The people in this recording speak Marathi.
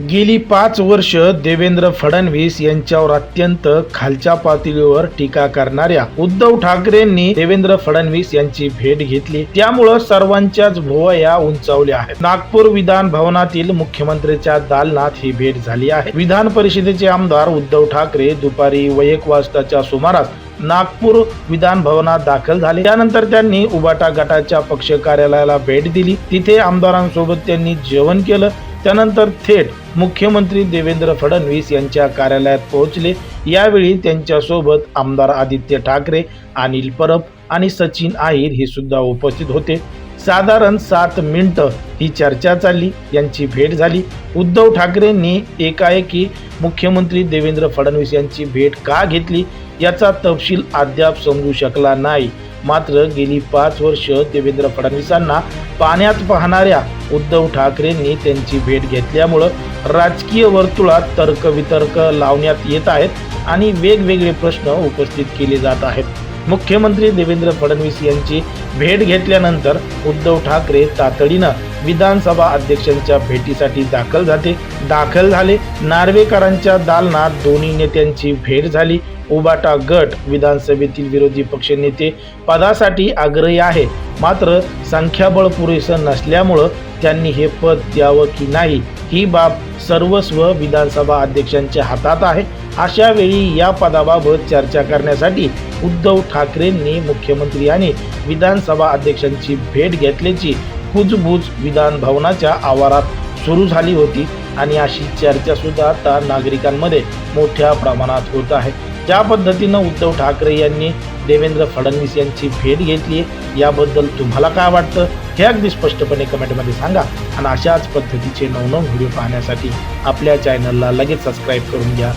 गेली पाच वर्ष देवेंद्र फडणवीस यांच्यावर अत्यंत खालच्या पातळीवर टीका करणाऱ्या उद्धव ठाकरेंनी देवेंद्र फडणवीस यांची भेट घेतली. त्यामुळं सर्वांच्याच भुवया उंचावल्या आहेत. नागपूर विधान भवनातील मुख्यमंत्र्यांच्या दालनात ही भेट झाली आहे. विधान परिषदेचे आमदार उद्धव ठाकरे दुपारी व एक वाजताच्या सुमारास नागपूर विधान भवनात दाखल झाले. त्यानंतर त्यांनी उबाटा गटाच्या पक्ष कार्यालयाला भेट दिली. तिथे आमदारांसोबत त्यांनी जेवण केलं. त्यानंतर थेट मुख्यमंत्री देवेंद्र फडणवीस यांच्या कार्यालयात पोहोचले. यावेळी त्यांच्यासोबत आमदार आदित्य ठाकरे अनिल परब आणि सचिन आहिर हे सुद्धा उपस्थित होते. साधारण सात मिनिटं ही चर्चा चालली यांची भेट झाली. उद्धव ठाकरेंनी एकाएकी मुख्यमंत्री देवेंद्र फडणवीस यांची भेट का घेतली याचा तपशील अद्याप समजू शकला नाही. मात्र गेली पाच वर्ष देवेंद्र फडणवीसांना पाण्यात पाहणाऱ्या उद्धव ठाकरेंनी त्यांची भेट घेतल्यामुळं राजकीय वर्तुळात तर्कवितर्क लावण्यात येत आहेत आणि वेगवेगळे प्रश्न उपस्थित केले जात आहेत. मुख्यमंत्री देवेंद्र फडणवीस यांची भेट घेतल्यानंतर उद्धव ठाकरे तातडीनं विधानसभा अध्यक्षांच्या भेटीसाठी दाखल जाते दाखल झाले. नार्वेकरांच्या दालनात दोन्ही नेत्यांची भेट झाली. उबाटा गट विधानसभेतील विरोधी पक्षनेते पदासाठी आग्रही आहे. मात्र संख्याबळ पुरेसं नसल्यामुळं त्यांनी हे पद द्यावं की नाही ही बाब सर्वस्व विधानसभा अध्यक्षांच्या हातात आहे. अशा वेळी या पदाबाबत चर्चा करण्यासाठी उद्धव ठाकरेंनी मुख्यमंत्री आणि विधानसभा अध्यक्षांची भेट घेतल्याची कुजबूज विधान भवनाच्या आवारात सुरू झाली होती आणि अशी चर्चासुद्धा आता नागरिकांमध्ये मोठ्या प्रमाणात होत आहे. ज्या पद्धतीनं उद्धव ठाकरे यांनी देवेंद्र फडणवीस यांची भेट घेतली याबद्दल तुम्हाला काय वाटतं? हे अगदी स्पष्टपणे कमेंटमध्ये सांगा. आणि अशाच पद्धतीचे नवनव व्हिडिओ पाहण्यासाठी आपल्या चॅनलला लगेच सबस्क्राईब करून घ्या.